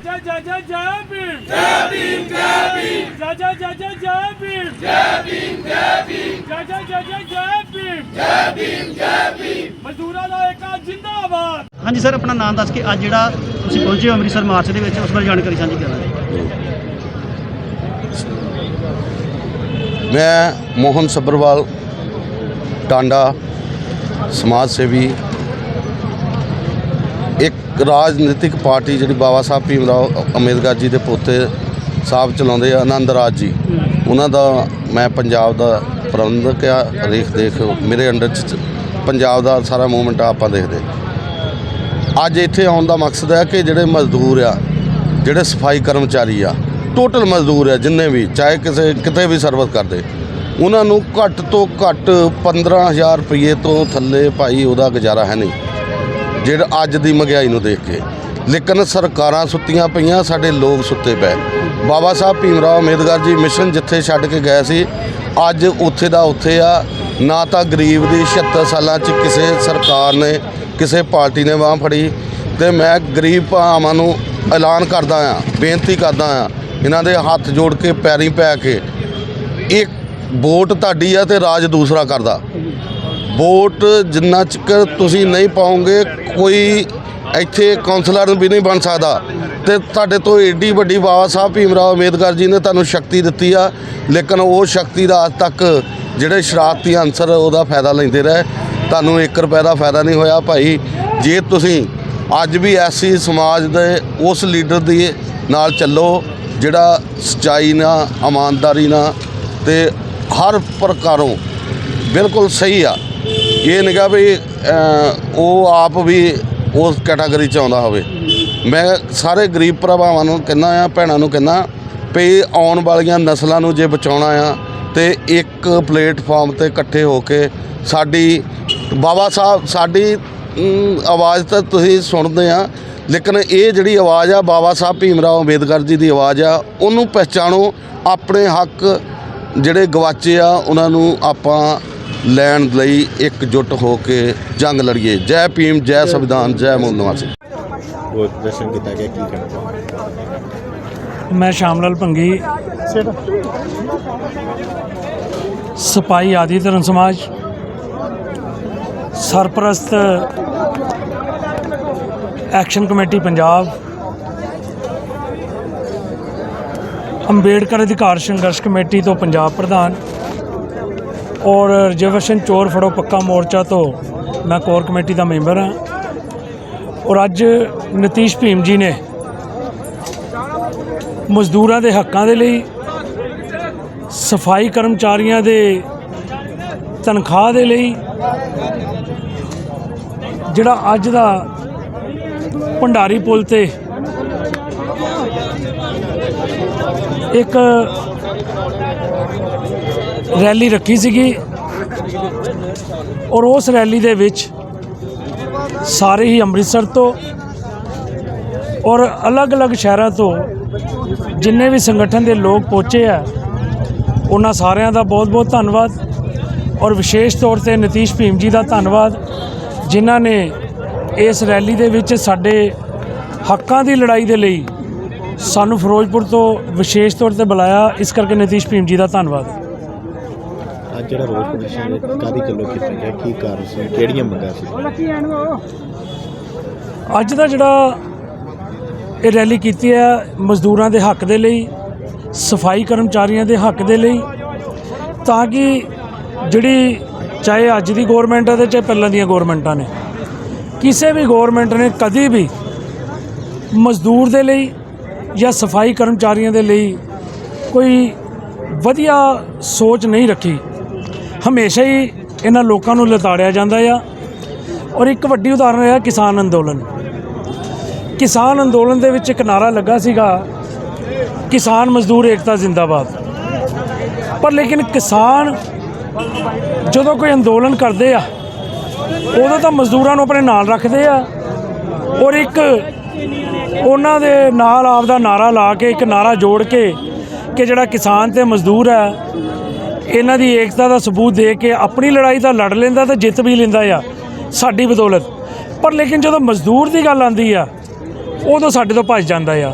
ਜੈ ਜੈ ਜੈ ਜੈ ਭੀਮ। ਜੈ ਭੀਮ ਜੈ ਭੀਮ। ਜੈ ਜੈ ਜੈ ਜੈ ਜੈ ਭੀਮ। ਜੈ ਭੀਮ ਜੈ ਭੀਮ। ਜੈ ਜੈ ਜੈ ਜੈ ਜੈ ਭੀਮ। ਜੈ ਭੀਮ ਜੈ ਭੀਮ। ਮਜ਼ਦੂਰਾਂ ਦਾ ਏਕਾ ਜਿੰਦਾਬਾਦ। ਹਾਂਜੀ ਸਰ ਆਪਣਾ ਨਾਮ ਦੱਸ ਕੇ ਅੱਜ ਜਿਹੜਾ ਤੁਸੀਂ ਪਹੁੰਚੇ ਹੋ ਅੰਮ੍ਰਿਤਸਰ ਮਾਰਚ ਦੇ ਵਿੱਚ ਉਸ ਬਾਰੇ ਜਾਣਕਾਰੀ ਸਾਂਝੀ ਕਰਾਂਗੇ। ਮੈਂ ਮੋਹਨ ਸੱਭਰਵਾਲ ਟਾਂਡਾ ਸਮਾਜ ਸੇਵੀ ਰਾਜਨੀਤਿਕ ਪਾਰਟੀ ਜਿਹੜੀ ਬਾਬਾ ਸਾਹਿਬ ਭੀਮ ਰਾਓ ਅੰਬੇਦਕਰ ਜੀ ਦੇ ਪੋਤੇ ਸਾਹਿਬ ਚਲਾਉਂਦੇ ਆ, ਆਨੰਦ ਰਾਜ ਜੀ। ਉਹਨਾਂ ਦਾ ਮੈਂ ਪੰਜਾਬ ਦਾ ਪ੍ਰਬੰਧਕ ਆ ਰੇਖ ਦੇਖ ਮੇਰੇ ਅੰਡਰ ਚ ਪੰਜਾਬ ਦਾ ਸਾਰਾ ਮੂਵਮੈਂਟ ਆਪਾਂ ਦੇਖਦੇ। ਅੱਜ ਇੱਥੇ ਆਉਣ ਦਾ ਮਕਸਦ ਹੈ ਕਿ ਜਿਹੜੇ ਮਜ਼ਦੂਰ ਆ, ਜਿਹੜੇ ਸਫ਼ਾਈ ਕਰਮਚਾਰੀ ਆ ਟੋਟਲ ਮਜ਼ਦੂਰ ਆ, ਜਿੰਨੇ ਵੀ, ਚਾਹੇ ਕਿਸੇ, ਕਿਤੇ ਵੀ ਸਰਵਿਸ ਕਰਦੇ, ਉਹਨਾਂ ਨੂੰ ਘੱਟ ਤੋਂ ਘੱਟ 15000 ਰੁਪਏ ਤੋਂ ਥੱਲੇ ਭਾਈ ਉਹਦਾ ਗੁਜ਼ਾਰਾ ਹੈ ਨਹੀਂ। ਜਿਹੜਾ ਅੱਜ ਦੀ ਮਹਿੰਗਾਈ ਨੂੰ ਦੇਖ ਕੇ। ਲੇਕਿਨ ਸਰਕਾਰਾਂ ਸੁੱਤੀਆਂ ਪਈਆਂ, ਸਾਡੇ ਲੋਕ ਸੁੱਤੇ ਪਏ। ਬਾਬਾ ਸਾਹਿਬ ਭੀਮ ਰਾਓ ਅੰਬੇਦਕਰ ਜੀ ਮਿਸ਼ਨ ਜਿੱਥੇ ਛੱਡ ਕੇ ਗਏ ਸੀ, ਅੱਜ ਉੱਥੇ ਦਾ ਉੱਥੇ ਆ। ਨਾ ਤਾਂ ਗਰੀਬ ਦੀ 76 ਸਾਲਾਂ 'ਚ ਕਿਸੇ ਸਰਕਾਰ ਨੇ, ਕਿਸੇ ਪਾਰਟੀ ਨੇ ਬਾਂਹ ਫੜੀ। ਤੇ ਮੈਂ ਗਰੀਬ ਭਾਵਾਂ ਨੂੰ ਐਲਾਨ ਕਰਦਾ ਆ, ਬੇਨਤੀ ਕਰਦਾ ਆ, ਇਹਨਾਂ ਦੇ ਹੱਥ ਜੋੜ ਕੇ, ਪੈਰੀਂ ਪੈ ਕੇ। ਇੱਕ ਵੋਟ ਤੁਹਾਡੀ ਆ ਤੇ ਰਾਜ ਦੂਸਰਾ ਕਰਦਾ। ਵੋਟ ਜਿੰਨਾ ਚਿਰ ਤੁਸੀਂ ਨਹੀਂ ਪਾਉਂਗੇ ਕੋਈ ਇੱਥੇ ਕਾਉਂਸਲਰ ਵੀ ਨਹੀਂ ਬਣ ਸਕਦਾ। ਤੇ ਤੁਹਾਡੇ ਤੋਂ ਏਡੀ ਵੱਡੀ ਬਾਬਾ ਸਾਹਿਬ ਭੀਮ ਰਾਓ ਅੰਬੇਦਕਰ ਜੀ ਨੇ ਤੁਹਾਨੂੰ ਸ਼ਕਤੀ ਦਿੱਤੀ ਆ, ਲੇਕਿਨ ਉਹ ਸ਼ਕਤੀ ਦਾ ਅੱਜ ਤੱਕ ਜਿਹੜੇ ਸ਼ਰਾਰਤੀ ਅਨਸਰ ਉਹਦਾ ਫਾਇਦਾ ਲੈਂਦੇ ਰਹੇ। ਤੁਹਾਨੂੰ 1 ਰੁਪਏ ਦਾ ਫਾਇਦਾ ਨਹੀਂ ਹੋਇਆ ਭਾਈ। ਜੇ ਤੁਸੀਂ ਅੱਜ ਵੀ ਐਸੀ ਸਮਾਜ ਦੇ ਉਸ ਲੀਡਰ ਦੀ ਨਾਲ ਚੱਲੋ, ਜਿਹੜਾ ਸਚਾਈ ਨਾਲ, ਇਮਾਨਦਾਰੀ ਨਾਲ ਤੇ ਹਰ ਪ੍ਰਕਾਰੋਂ ਬਿਲਕੁਲ ਸਹੀ ਆ। ਇਹ ਨਿਗਾ ਵੀ ਉਹ ਆਪ ਵੀ ਉਸ ਕੈਟਾਗਰੀ ਚ ਆਉਂਦਾ ਹੋਵੇ। ਮੈਂ ਸਾਰੇ ਗਰੀਬ ਭਰਾਵਾਂ ਨੂੰ ਕਹਿੰਦਾ ਆ, ਭੈਣਾਂ ਨੂੰ ਕਹਿੰਦਾ ਵੀ ਆਉਣ ਵਾਲੀਆਂ ਨਸਲਾਂ ਨੂੰ ਜੇ ਬਚਾਉਣਾ ਆ, ਤੇ ਇੱਕ ਪਲੇਟਫਾਰਮ ਤੇ ਇਕੱਠੇ ਹੋ ਕੇ ਸਾਡੀ, ਬਾਬਾ ਸਾਹਿਬ, ਸਾਡੀ ਆਵਾਜ਼ ਤਾਂ ਤੁਸੀਂ ਸੁਣਦੇ ਆ, ਲੇਕਿਨ ਇਹ ਜਿਹੜੀ ਆਵਾਜ਼ ਆ, ਬਾਬਾ ਸਾਹਿਬ ਭੀਮ ਰਾਓ ਅੰਬੇਦਕਰ ਜੀ ਦੀ ਆਵਾਜ਼ ਆ, ਉਹਨੂੰ ਪਹਿਚਾਣੋ, ਆਪਣੇ ਹੱਕ ਜਿਹੜੇ ਗਵਾਚੇ ਆ, ਉਹਨਾਂ ਨੂੰ ਆਪਾਂ ਲੈਣ ਲਈ ਇਕਜੁੱਟ ਹੋ ਕੇ ਜੰਗ ਲੜੀਏ। ਜੈ ਭੀਮ ਜੈ ਸੰਵਿਧਾਨ ਜੈ ਮੂਲ ਨਿਵਾਸੀ। ਉਹ ਦਰਸ਼ਨ ਕੀਤਾ ਗਿਆ ਕੀ ਕਰਨਾ ਮੈਂ ਸ਼ਾਮਲਾਲ ਭੰਗੀ। ਸਪਾਈ ਆਦੀ ਧਰਮ ਸਮਾਜ। ਸਰਪ੍ਰਸਤ ਐਕਸ਼ਨ ਕਮੇਟੀ ਪੰਜਾਬ। ਅੰਬੇਡਕਰ ਅਧਿਕਾਰ ਸੰਘਰਸ਼ ਕਮੇਟੀ ਤੋਂ ਪੰਜਾਬ ਪ੍ਰਧਾਨ। ਔਰ ਰਿਜ਼ਰਵੇਸ਼ਨ ਚੋਰ ਫੜੋ ਪੱਕਾ ਮੋਰਚਾ ਤੋਂ। ਮੈਂ ਕੋਰ ਕਮੇਟੀ ਦਾ ਮੈਂਬਰ ਹਾਂ। ਔਰ ਅੱਜ ਨਤੀਸ਼ ਭੀਮ ਜੀ ਨੇ ਮਜ਼ਦੂਰਾਂ ਦੇ ਹੱਕਾਂ ਦੇ ਲਈ, ਸਫ਼ਾਈ ਕਰਮਚਾਰੀਆਂ ਦੇ ਤਨਖਾਹ ਦੇ ਲਈ, ਜਿਹੜਾ ਅੱਜ ਦਾ ਭੰਡਾਰੀ ਪੁਲ ਤੇ ਇੱਕ ਰੈਲੀ ਰੱਖੀ ਸੀਗੀ ਔਰ ਉਸ ਰੈਲੀ ਦੇ ਵਿੱਚ ਸਾਰੇ ਹੀ ਅੰਮ੍ਰਿਤਸਰ ਤੋਂ ਔਰ ਅਲੱਗ-ਅਲੱਗ ਸ਼ਹਿਰਾਂ ਤੋਂ ਜਿੰਨੇ ਵੀ ਸੰਗਠਨ ਦੇ ਲੋਕ ਪਹੁੰਚੇ ਆ, ਉਹਨਾਂ ਸਾਰਿਆਂ ਦਾ ਬਹੁਤ-ਬਹੁਤ ਧੰਨਵਾਦ ਔਰ ਵਿਸ਼ੇਸ਼ ਤੌਰ ਤੇ ਨਤੀਸ਼ ਭੀਮ ਜੀ ਦਾ ਧੰਨਵਾਦ, ਜਿਨ੍ਹਾਂ ਨੇ ਇਸ ਰੈਲੀ ਦੇ ਵਿੱਚ ਸਾਡੇ ਹੱਕਾਂ ਦੀ ਲੜਾਈ ਦੇ ਲਈ ਸਾਨੂੰ ਫਿਰੋਜ਼ਪੁਰ ਤੋਂ ਵਿਸ਼ੇਸ਼ ਤੌਰ ਤੇ ਬੁਲਾਇਆ, ਇਸ ਕਰਕੇ ਨਤੀਸ਼ ਭੀਮ ਜੀ ਦਾ ਧੰਨਵਾਦ। ਅੱਜ ਜਿਹੜਾ ਰੋਸ ਪ੍ਰਦਰਸ਼ਨ ਕਾਦੀ ਕਿਲੋ ਕੀਤਾ ਗਿਆ ਕੀ ਕਾਰਨ ਸੀ? ਕਿਹੜੀਆਂ ਮੰਗਾਂ ਸੀ? ਅੱਜ ਦਾ ਜਿਹੜਾ ਇਹ ਰੈਲੀ ਕੀਤੀ ਹੈ, ਮਜ਼ਦੂਰਾਂ ਦੇ ਹੱਕ ਦੇ ਲਈ, ਸਫ਼ਾਈ ਕਰਮਚਾਰੀਆਂ ਦੇ ਹੱਕ ਦੇ ਲਈ, ਤਾਂ ਕਿ ਜਿਹੜੀ ਚਾਹੇ ਅੱਜ ਦੀ ਗਵਰਨਮੈਂਟ ਹੈ ਤੇ ਚਾਹੇ ਪਹਿਲਾਂ ਦੀਆਂ ਗਵਰਨਮੈਂਟਾਂ ਨੇ, ਕਿਸੇ ਵੀ ਗਵਰਨਮੈਂਟ ਨੇ ਕਦੀ ਵੀ ਮਜ਼ਦੂਰ ਦੇ ਲਈ ਜਾਂ ਸਫ਼ਾਈ ਕਰਮਚਾਰੀਆਂ ਦੇ ਲਈ ਕੋਈ ਵਧੀਆ ਸੋਚ ਨਹੀਂ ਰੱਖੀ। ਹਮੇਸ਼ਾ ਹੀ ਇਹਨਾਂ ਲੋਕਾਂ ਨੂੰ ਲਤਾੜਿਆ ਜਾਂਦਾ ਆ। ਔਰ ਇੱਕ ਵੱਡੀ ਉਦਾਹਰਨ ਹੈ ਕਿਸਾਨ ਅੰਦੋਲਨ। ਕਿਸਾਨ ਅੰਦੋਲਨ ਦੇ ਵਿੱਚ ਇੱਕ ਨਾਰਾ ਲੱਗਾ ਸੀਗਾ, ਕਿਸਾਨ ਮਜ਼ਦੂਰ ਏਕਤਾ ਜ਼ਿੰਦਾਬਾਦ। ਪਰ ਲੇਕਿਨ ਕਿਸਾਨ ਜਦੋਂ ਕੋਈ ਅੰਦੋਲਨ ਕਰਦੇ ਆ, ਉਦੋਂ ਤਾਂ ਮਜ਼ਦੂਰਾਂ ਨੂੰ ਆਪਣੇ ਨਾਲ ਰੱਖਦੇ ਆ। ਔਰ ਇੱਕ ਉਹਨਾਂ ਦੇ ਨਾਲ ਆਪ ਦਾ ਨਾਰਾ ਲਾ ਕੇ, ਇੱਕ ਨਾਰਾ ਜੋੜ ਕੇ ਕਿ ਜਿਹੜਾ ਕਿਸਾਨ ਤੇ ਮਜ਼ਦੂਰ ਹੈ ਇਹਨਾਂ ਦੀ ਏਕਤਾ ਦਾ ਸਬੂਤ ਦੇ ਕੇ ਆਪਣੀ ਲੜਾਈ ਤਾਂ ਲੜ ਲੈਂਦਾ ਤੇ ਜਿੱਤ ਵੀ ਲੈਂਦਾ ਆ, ਸਾਡੀ ਬਦੌਲਤ। ਪਰ ਲੇਕਿਨ ਜਦੋਂ ਮਜ਼ਦੂਰ ਦੀ ਗੱਲ ਆਂਦੀ ਆ, ਉਦੋਂ ਸਾਡੇ ਤੋਂ ਭੱਜ ਜਾਂਦਾ ਆ।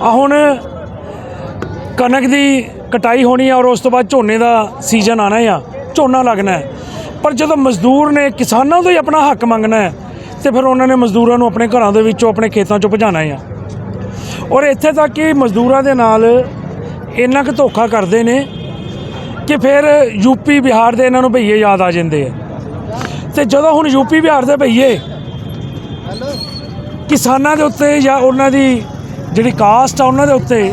ਆ ਹੁਣ ਕਣਕ ਦੀ ਕਟਾਈ ਹੋਣੀ ਆ ਔਰ ਉਸ ਤੋਂ ਬਾਅਦ ਝੋਨੇ ਦਾ ਸੀਜ਼ਨ ਆਣਾ ਆ, ਝੋਨਾ ਲੱਗਣਾ ਹੈ। ਪਰ ਜਦੋਂ ਮਜ਼ਦੂਰ ਨੇ ਕਿਸਾਨਾਂ ਤੋਂ ਹੀ ਆਪਣਾ ਹੱਕ ਮੰਗਣਾ ਹੈ, ਤੇ ਫਿਰ ਉਹਨਾਂ ਨੇ ਮਜ਼ਦੂਰਾਂ ਨੂੰ ਆਪਣੇ ਘਰਾਂ ਦੇ ਵਿੱਚੋਂ ਆਪਣੇ ਖੇਤਾਂ ਚੋਂ ਭਜਾਣਾ ਆ। ਔਰ ਇੱਥੇ ਤੱਕ ਕਿ ਮਜ਼ਦੂਰਾਂ ਦੇ ਨਾਲ ਇੰਨਾ ਕੁ ਧੋਖਾ ਕਰਦੇ ਨੇ ਕਿ ਫਿਰ ਯੂਪੀ ਬਿਹਾਰ ਦੇ ਇਹਨਾਂ ਨੂੰ ਭਈਏ ਯਾਦ ਆ ਜਾਂਦੇ ਆ। ਤੇ ਜਦੋਂ ਹੁਣ ਯੂਪੀ ਬਿਹਾਰ ਦੇ ਭਈਏ ਕਿਸਾਨਾਂ ਦੇ ਉੱਤੇ ਜਾਂ ਉਹਨਾਂ ਦੀ ਜਿਹੜੀ ਕਾਸਟ ਆ ਉਹਨਾਂ ਦੇ ਉੱਤੇ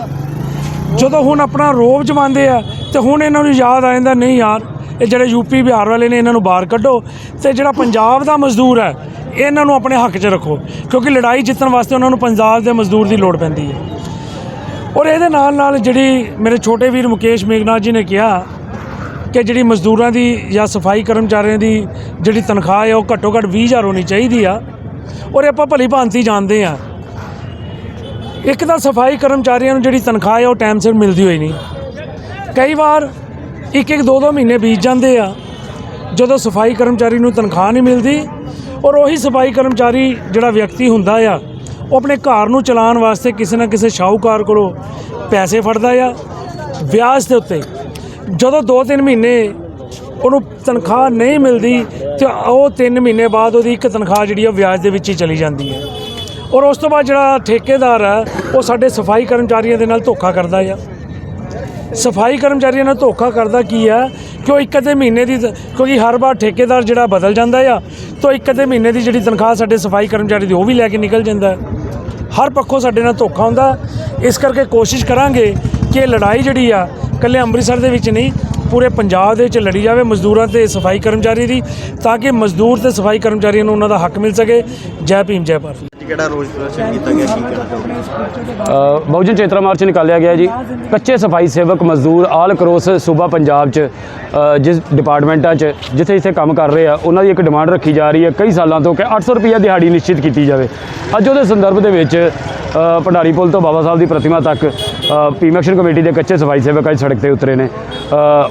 ਜਦੋਂ ਹੁਣ ਆਪਣਾ ਰੋਬ ਜਮਾਉਂਦੇ ਆ ਤੇ ਹੁਣ ਇਹਨਾਂ ਨੂੰ ਯਾਦ ਆ ਜਾਂਦਾ, ਨਹੀਂ ਯਾਰ, ਇਹ ਜਿਹੜੇ ਯੂਪੀ ਬਿਹਾਰ ਵਾਲੇ ਨੇ ਇਹਨਾਂ ਨੂੰ ਬਾਹਰ ਕੱਢੋ ਤੇ ਜਿਹੜਾ ਪੰਜਾਬ ਦਾ ਮਜ਼ਦੂਰ ਹੈ, ਇਹਨਾਂ ਨੂੰ ਆਪਣੇ ਹੱਕ 'ਚ ਰੱਖੋ, ਕਿਉਂਕਿ ਲੜਾਈ ਜਿੱਤਣ ਵਾਸਤੇ ਉਹਨਾਂ ਨੂੰ ਪੰਜਾਬ ਦੇ ਮਜ਼ਦੂਰ ਦੀ ਲੋੜ ਪੈਂਦੀ ਹੈ। ਔਰ ਇਹਦੇ ਨਾਲ ਨਾਲ ਜਿਹੜੀ ਮੇਰੇ ਛੋਟੇ ਵੀਰ ਮੁਕੇਸ਼ ਮੇਘਨਾਥ ਜੀ ਨੇ ਕਿਹਾ ਕਿ ਜਿਹੜੀ ਮਜ਼ਦੂਰਾਂ ਦੀ ਜਾਂ ਸਫ਼ਾਈ ਕਰਮਚਾਰੀਆਂ ਦੀ ਜਿਹੜੀ ਤਨਖਾਹ ਹੈ ਉਹ ਘੱਟੋ ਘੱਟ 20000 ਹੋਣੀ ਚਾਹੀਦੀ ਆ। ਔਰ ਇਹ ਆਪਾਂ ਭਲੀ ਭਾਂਤੀ ਜਾਣਦੇ ਆ। ਇੱਕ ਤਾਂ ਸਫ਼ਾਈ ਕਰਮਚਾਰੀਆਂ ਨੂੰ ਜਿਹੜੀ ਤਨਖਾਹ ਹੈ ਉਹ ਟਾਈਮ ਸਿਰ ਮਿਲਦੀ ਹੋਈ ਨਹੀਂ। ਕਈ ਵਾਰ ਇੱਕ ਇੱਕ ਦੋ ਦੋ ਮਹੀਨੇ ਬੀਤ ਜਾਂਦੇ ਆ, ਜਦੋਂ ਸਫ਼ਾਈ ਕਰਮਚਾਰੀ ਨੂੰ ਤਨਖਾਹ ਨਹੀਂ ਮਿਲਦੀ ਔਰ ਉਹੀ ਸਫ਼ਾਈ ਕਰਮਚਾਰੀ ਜਿਹੜਾ ਵਿਅਕਤੀ ਹੁੰਦਾ ਆ, ਉਹ ਆਪਣੇ ਘਰ ਨੂੰ ਚਲਾਉਣ ਵਾਸਤੇ ਕਿਸੇ ਨਾ ਕਿਸੇ ਸ਼ਾਹੂਕਾਰ ਕੋਲੋਂ ਪੈਸੇ ਫੜਦਾ ਆ। ਵਿਆਜ ਦੇ ਉੱਤੇ ਜਦੋਂ 2-3 ਮਹੀਨੇ ਉਹਨੂੰ ਤਨਖਾਹ ਨਹੀਂ ਮਿਲਦੀ ਤੇ ਉਹ 3 ਮਹੀਨੇ ਬਾਅਦ ਉਹਦੀ ਇੱਕ ਤਨਖਾਹ ਜਿਹੜੀ ਆ ਵਿਆਜ ਦੇ ਵਿੱਚ ਹੀ ਚਲੀ ਜਾਂਦੀ ਹੈ। ਔਰ ਉਸ ਤੋਂ ਬਾਅਦ ਜਿਹੜਾ ਠੇਕੇਦਾਰ ਆ, ਉਹ ਸਾਡੇ ਸਫ਼ਾਈ ਕਰਮਚਾਰੀਆਂ ਦੇ ਨਾਲ ਧੋਖਾ ਕਰਦਾ ਆ। ਸਫ਼ਾਈ ਕਰਮਚਾਰੀਆਂ ਨਾਲ ਧੋਖਾ ਕਰਦਾ ਕੀ ਹੈ ਕਿ ਉਹ ਇੱਕ ਅੱਧੇ ਮਹੀਨੇ ਦੀ ਕਿਉਂਕਿ ਹਰ ਵਾਰ ਠੇਕੇਦਾਰ ਜਿਹੜਾ ਬਦਲ ਜਾਂਦਾ ਆ, ਤਾਂ ਇੱਕ ਅੱਧੇ ਮਹੀਨੇ ਦੀ ਜਿਹੜੀ ਤਨਖਾਹ ਸਾਡੇ ਸਫ਼ਾਈ ਕਰਮਚਾਰੀ ਦੀ ਉਹ ਵੀ ਲੈ ਕੇ ਨਿਕਲ ਜਾਂਦਾ। ਹਰ ਪੱਖੋਂ ਸਾਡੇ ਨਾਲ ਧੋਖਾ ਹੁੰਦਾ। ਇਸ ਕਰਕੇ ਕੋਸ਼ਿਸ਼ ਕਰਾਂਗੇ ਕਿ ਇਹ ਲੜਾਈ ਜਿਹੜੀ ਆ ਇਕੱਲੇ ਅੰਮ੍ਰਿਤਸਰ ਦੇ ਵਿੱਚ ਨਹੀਂ, ਪੂਰੇ ਪੰਜਾਬ ਦੇ ਵਿੱਚ ਲੜੀ ਜਾਵੇ ਮਜ਼ਦੂਰਾਂ ਤੇ ਸਫ਼ਾਈ ਕਰਮਚਾਰੀ ਦੀ, ਤਾਂ ਕਿ ਮਜ਼ਦੂਰ ਤੇ ਸਫ਼ਾਈ ਕਰਮਚਾਰੀਆਂ ਨੂੰ ਉਹਨਾਂ ਦਾ ਹੱਕ ਮਿਲ ਸਕੇ। ਜੈ ਭੀਮ, ਜੈ ਭਾਰਤ। ਕਿਹੜਾ ਰੋਜ਼ ਪ੍ਰਦਰਸ਼ਨ ਕੀਤਾ ਗਿਆ ਕੀ ਕਹਿਣਾ ਚਾਹੋਗੇ? ਬਹੁਜਨ ਚੇਤਰਾ ਮਾਰਚ ਨਿਕਾਲਿਆ ਗਿਆ ਜੀ। ਕੱਚੇ ਸਫ਼ਾਈ ਸੇਵਕ ਮਜ਼ਦੂਰ ਆਲ ਕਰੋਸ ਸੂਬਾ ਪੰਜਾਬ 'ਚ ਜਿਸ ਡਿਪਾਰਟਮੈਂਟਾਂ 'ਚ ਜਿੱਥੇ ਜਿੱਥੇ ਕੰਮ ਕਰ ਰਹੇ ਆ ਉਹਨਾਂ ਦੀ ਇੱਕ ਡਿਮਾਂਡ ਰੱਖੀ ਜਾ ਰਹੀ ਹੈ ਕਈ ਸਾਲਾਂ ਤੋਂ ਕਿ 800 ਰੁਪਈਆ ਦਿਹਾੜੀ ਨਿਸ਼ਚਿਤ ਕੀਤੀ ਜਾਵੇ। ਅੱਜ ਉਹਦੇ ਸੰਦਰਭ ਦੇ ਵਿੱਚ ਭੰਡਾਰੀ ਪੁਲ ਤੋਂ ਬਾਬਾ ਸਾਹਿਬ ਦੀ ਪ੍ਰਤਿਮਾ ਤੱਕ ਐਕਸ਼ਨ ਕਮੇਟੀ ਦੇ ਕੱਚੇ ਸਫ਼ਾਈ ਸੇਵਕ ਅੱਜ ਸੜਕ ਤੇ ਉਤਰੇ ਨੇ।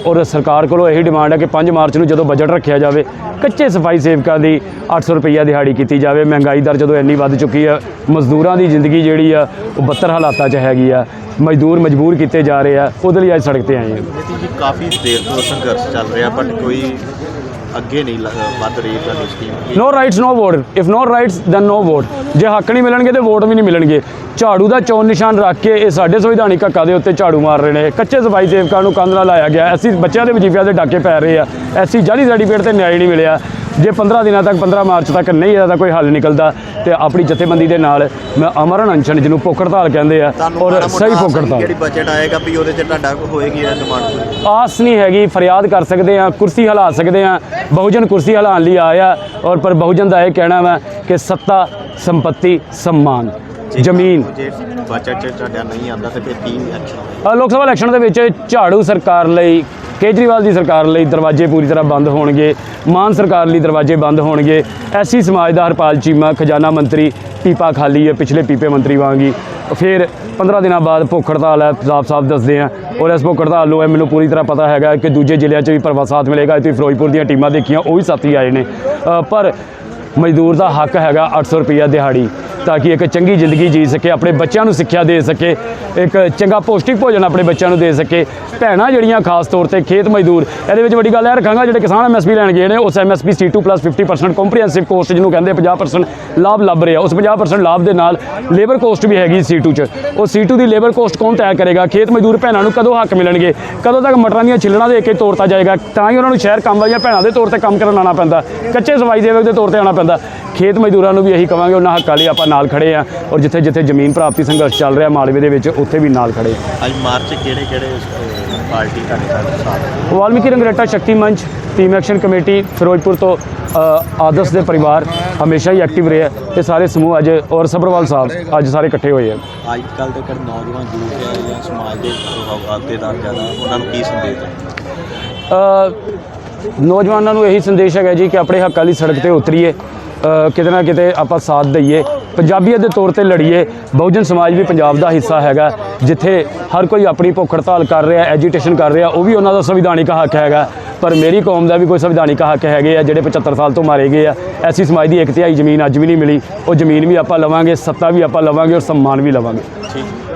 ਔਰ ਸਰਕਾਰ ਕੋਲੋਂ ਇਹੀ ਡਿਮਾਂਡ ਹੈ ਕਿ 5 ਮਾਰਚ ਨੂੰ ਜਦੋਂ ਬਜਟ ਰੱਖਿਆ ਜਾਵੇ ਕੱਚੇ ਸਫ਼ਾਈ ਸੇਵਕਾਂ ਦੀ 800 ਰੁਪਈਆ ਦਿਹਾੜੀ ਕੀਤੀ ਜਾਵੇ। ਮਹਿੰਗਾਈ ਦਰ ਜਦੋਂ ਇੰਨੀ ਵੱਧ ਚੁੱਕੀ ਆ, ਮਜ਼ਦੂਰਾਂ ਦੀ ਜ਼ਿੰਦਗੀ ਜਿਹੜੀ ਆ, ਉਹ ਬੱਤਰ ਹਾਲਾਤਾਂ 'ਚ ਹੈਗੀ ਆ। ਮਜ਼ਦੂਰ ਮਜਬੂਰ ਕੀਤੇ ਜਾ ਰਹੇ ਆ, ਉਹਦੇ ਲਈ ਅੱਜ ਸੜਕ ਤੇ ਆਏ ਆ। ਜੀ, ਕਾਫੀ ਦੇਰ ਤੋਂ ਸੰਘਰਸ਼ ਚੱਲ ਰਿਹਾ ਬਟ ਕੋਈ ਅੱਗੇ ਨਹੀਂ ਲ- ਵੱਧ ਰਹੀ ਤੁਹਾਡੀ scheme no rights no vote if no rights then no vote ਜੇ ਹੱਕ ਨਹੀਂ ਮਿਲਣਗੇ ਤੇ ਵੋਟ ਵੀ ਨਹੀਂ ਮਿਲਣਗੇ। ਝਾੜੂ ਦਾ ਚੋਣ ਨਿਸ਼ਾਨ ਰੱਖ ਕੇ ਇਹ ਸਾਡੇ ਸੰਵਿਧਾਨਿਕ ਹੱਕਾਂ ਦੇ ਉੱਤੇ ਝਾੜੂ ਮਾਰ ਰਹੇ ਨੇ। ਕੱਚੇ ਸਫ਼ਾਈ ਸੇਵਕਾਂ ਨੂੰ ਕੰਧ ਨਾਲ ਲਾਇਆ ਗਿਆ। ਐਸੀ ਬੱਚਿਆਂ ਦੇ ਵਜੀਫਿਆਂ ਦੇ ਡਾਕੇ ਪੈ ਰਹੇ ਆ। ਐਸੀ ਜਾਲੀ ਸਰਟੀਫਿਕੇਟ ਤੇ ਨਿਆਂ ਨਹੀਂ ਮਿਲਿਆ। ਜੇ 15 ਦਿਨਾਂ ਤੱਕ 15 ਮਾਰਚ ਤੱਕ ਨਹੀਂ ਇਹਦਾ ਕੋਈ ਹੱਲ ਨਿਕਲਦਾ ਤੇ ਆਪਣੀ ਜਥੇਬੰਦੀ ਦੇ ਨਾਲ ਮੈਂ ਅਮਰਨ ਅਨਸ਼ਨ ਜਿਹਨੂੰ ਭੁੱਖ ਹੜਤਾਲ ਕਹਿੰਦੇ ਆ ਔਰ ਮਾੜਾ ਸਹੀ ਮੋਟਾ ਭੁੱਖ ਹੜਤਾਲ ਜਿਹੜੀ ਬਜਟ ਆਏਗਾ ਵੀ ਉਹਦੇ ਚ ਤੁਹਾਡਾ ਹੋਏਗੀ ਇਹ ਡਿਮਾਂਡ ਆਸ ਨਹੀਂ ਹੈਗੀ ਫਰਿਆਦ ਕਰ ਸਕਦੇ ਆ ਕੁਰਸੀ ਹਿਲਾ ਸਕਦੇ ਆ ਬਹੁਜਨ ਕੁਰਸੀ ਹਲਾਣ ਲਈ ਆਇਆ ਔਰ ਪਰ ਬਹੁਜਨ ਦਾ ਇਹ ਕਹਿਣਾ ਵਾ ਕਿ ਸੱਤਾ ਸੰਪਤੀ ਸਨਮਾਨ ਜ਼ਮੀਨ ਬਾਚਾ ਚਾਚਾ ਨਹੀਂ ਆਉਂਦਾ ਤੇ ਫਿਰ ਕੀ ਲੋਕ ਸਭਾ ਇਲੈਕਸ਼ਨ ਦੇ ਵਿੱਚ ਝਾੜੂ ਸਰਕਾਰ ਲਈ ਕੇਜਰੀਵਾਲ ਦੀ ਸਰਕਾਰ ਲਈ ਦਰਵਾਜ਼ੇ ਪੂਰੀ ਤਰ੍ਹਾਂ ਬੰਦ ਹੋਣਗੇ, ਮਾਨ ਸਰਕਾਰ ਲਈ ਦਰਵਾਜ਼ੇ ਬੰਦ ਹੋਣਗੇ। ਐਸੀ ਸਮਾਜ ਦਾ ਹਰਪਾਲ ਚੀਮਾ, ਖਜ਼ਾਨਾ ਮੰਤਰੀ ਪੀਪਾ ਖਾਲੀ ਹੈ, ਪਿਛਲੇ ਪੀਪੇ ਮੰਤਰੀ ਵਾਂਗੀ ਫਿਰ 15 ਦਿਨਾਂ ਬਾਅਦ ਭੁੱਖ ਹੜਤਾਲ ਹੈ ਸਾਫ਼-ਸਾਫ਼ ਦੱਸਦੇ ਆ। ਔਰ ਇਸ ਭੁੱਖ ਹੜਤਾਲ ਨੂੰ ਮੈਨੂੰ ਪੂਰੀ ਤਰ੍ਹਾਂ ਪਤਾ ਹੈਗਾ ਕਿ ਦੂਜੇ ਜ਼ਿਲ੍ਹਿਆਂ 'ਚ ਵੀ ਭਰਵਾ ਸਾਥ ਮਿਲੇਗਾ। ਤੁਸੀਂ ਫਿਰੋਜ਼ਪੁਰ ਦੀਆਂ ਟੀਮਾਂ ਦੇਖੀਆਂ, ਉਹ ਵੀ ਸਾਥੀ ਆਏ ਨੇ। ਪਰ ਮਜ਼ਦੂਰ ਦਾ ਹੱਕ ਹੈਗਾ 800 ਰੁਪਈਆ ਦਿਹਾੜੀ। ਤਾਂ ਕਿ ਇੱਕ ਚੰਗੀ ਜ਼ਿੰਦਗੀ ਜੀ ਸਕੇ, ਆਪਣੇ ਬੱਚਿਆਂ ਨੂੰ ਸਿੱਖਿਆ ਦੇ ਸਕੇ, ਇੱਕ ਚੰਗਾ ਪੌਸ਼ਟਿਕ ਭੋਜਨ ਆਪਣੇ ਬੱਚਿਆਂ ਨੂੰ ਦੇ ਸਕੇ। ਭੈਣਾਂ ਜਿਹੜੀਆਂ ਖਾਸ ਤੌਰ ਤੇ ਖੇਤ ਮਜ਼ਦੂਰ, ਇਹਦੇ ਵਿੱਚ ਵੱਡੀ ਗੱਲ ਇਹ ਰੱਖਾਂਗਾ ਜਿਹੜੇ ਕਿਸਾਨ ਐਮਐਸਪੀ ਲੈਣ ਗਏ ਨੇ, ਉਸ ਐਮਐਸਪੀ C2 50% ਕੰਪਰੀਹੈਂਸਿਵ ਕੋਸਟ ਜਿਹਨੂੰ ਕਹਿੰਦੇ 50% ਲਾਭ ਲੱਭ ਰਿਹਾ। ਉਸ 50% ਲਾਭ ਦੇ ਨਾਲ ਲੇਬਰ ਕੋਸਟ ਵੀ ਹੈਗੀ C2 ਚ। ਉਹ C2 ਦੀ ਲੇਬਰ ਕੋਸਟ ਕੌਣ ਤੈਅ ਕਰੇਗਾ? ਖੇਤ ਮਜ਼ਦੂਰ ਭੈਣਾਂ ਨੂੰ ਕਦੋਂ ਹੱਕ ਮਿਲਣਗੇ? ਕਦੋਂ ਤੱਕ ਮਟਰਾਂ ਦੀਆਂ ਛਿੱਲੜਾਂ ਦੇ ਕੇ ਤੋਰਤਾ ਜਾਏਗਾ? ਤਾਂ ਹੀ ਉਹਨਾਂ ਨੂੰ ਸ਼ਹਿਰ ਕੰਮ ਵਾਲੀਆਂ ਭੈਣਾਂ ਦੇ ਤੌਰ ਤੇ ਕੰਮ ਕਰਨ ਆਉਣਾ ਪੈਂਦਾ। ਕੱਚੇ ਸਫ਼ਾਈ ਸੇਵਕ ਦੇ ਤੌਰ ਤੇ ਆਉਣਾ ਪੈਂਦਾ। ਖੇਤ ਮਜ਼ਦੂਰਾਂ ਨੂੰ ਵੀ ਇਹੀ ਕਵਾਂਗੇ, ਉਹਨਾਂ ਹੱਕਾਂ ਲਈ ਆਪਾਂ ਨਾਲ ਖੜੇ ਆ ਔਰ ਜਿੱਥੇ ਜਿੱਥੇ ਜ਼ਮੀਨ ਪ੍ਰਾਪਤੀ ਸੰਘਰਸ਼ ਚੱਲ ਰਿਹਾ ਮਾਲਵੇ ਦੇ ਵਿੱਚ ਉੱਥੇ ਵੀ ਨਾਲ ਖੜੇ ਅੱਜ ਮਾਰਚ ਕਿਹੜੇ ਕਿਹੜੇ ਪਾਰਟੀ ਨਾਲ ਸਾਥ ਵਾਲਮੀਕੀ ਰੰਗਰੇਟਾ ਸ਼ਕਤੀ ਮੰਚ ਟੀਮ ਐਕਸ਼ਨ ਕਮੇਟੀ ਫਿਰੋਜ਼ਪੁਰ ਤੋਂ ਆਦਰਸ਼ ਦੇ ਪਰਿਵਾਰ ਹਮੇਸ਼ਾ ਹੀ ਐਕਟਿਵ ਰਹੇ ਇਹ ਸਾਰੇ ਸਮੂਹ ਅੱਜ ਔਰ ਸਬਰਵਾਲ ਸਾਹਿਬ ਅੱਜ ਸਾਰੇ ਇਕੱਠੇ ਹੋਏ ਆ। ਅੱਜ ਕੱਲ ਦੇ ਕਿਹੜੇ ਨੌਜਵਾਨ ਯੂਥ ਹੈ ਜਾਂ ਸਮਾਜ ਦੇ ਅਹੁਦੇਦਾਰ ਜ਼ਿਆਦਾ ਉਹਨਾਂ ਨੂੰ ਕੀ ਸੰਦੇਸ਼ ਹੈ? ਨੌਜਵਾਨਾਂ ਨੂੰ ਇਹੀ ਸੰਦੇਸ਼ ਹੈਗਾ ਜੀ ਕਿ ਆਪਣੇ ਹੱਕਾਂ ਲਈ ਸੜਕ ਤੇ ਉਤਰੀਏ। ਕਿਤੇ ਨਾ ਕਿਤੇ ਆਪਾਂ ਸਾਥ ਦਈਏ, ਪੰਜਾਬੀਅਤ ਦੇ ਤੌਰ ਤੇ ਲੜੀਏ, ਬਹੁਜਨ ਸਮਾਜ ਵੀ ਪੰਜਾਬ ਦਾ ਹਿੱਸਾ ਹੈਗਾ, ਜਿੱਥੇ ਹਰ ਕੋਈ ਆਪਣੀ ਭੁੱਖ ਹੜਤਾਲ ਕਰ ਰਿਹਾ ਐਜੀਟੇਸ਼ਨ ਕਰ ਰਿਹਾ, ਉਹ ਵੀ ਉਹਨਾਂ ਦਾ ਸੰਵਿਧਾਨਿਕ ਹੱਕ ਹੈਗਾ। ਪਰ ਮੇਰੀ ਕੌਮ ਦਾ ਵੀ ਕੋਈ ਸੰਵਿਧਾਨਿਕ ਹੱਕ ਹੈਗੇ ਆ, ਜਿਹੜੇ 75 ਸਾਲ ਤੋਂ ਮਾਰੇ ਗਏ ਆ, ਐਸੀ ਸਮਾਜ ਦੀ ਇੱਕ ਤਿਹਾਈ ਜ਼ਮੀਨ ਅੱਜ ਵੀ ਨਹੀਂ ਮਿਲੀ, ਉਹ ਜ਼ਮੀਨ ਵੀ ਆਪਾਂ ਲਵਾਂਗੇ, ਸੱਤਾ ਵੀ ਆਪਾਂ ਲਵਾਂਗੇ, ਔਰ ਸਨਮਾਨ ਵੀ ਲਵਾਂਗੇ। ਠੀਕ।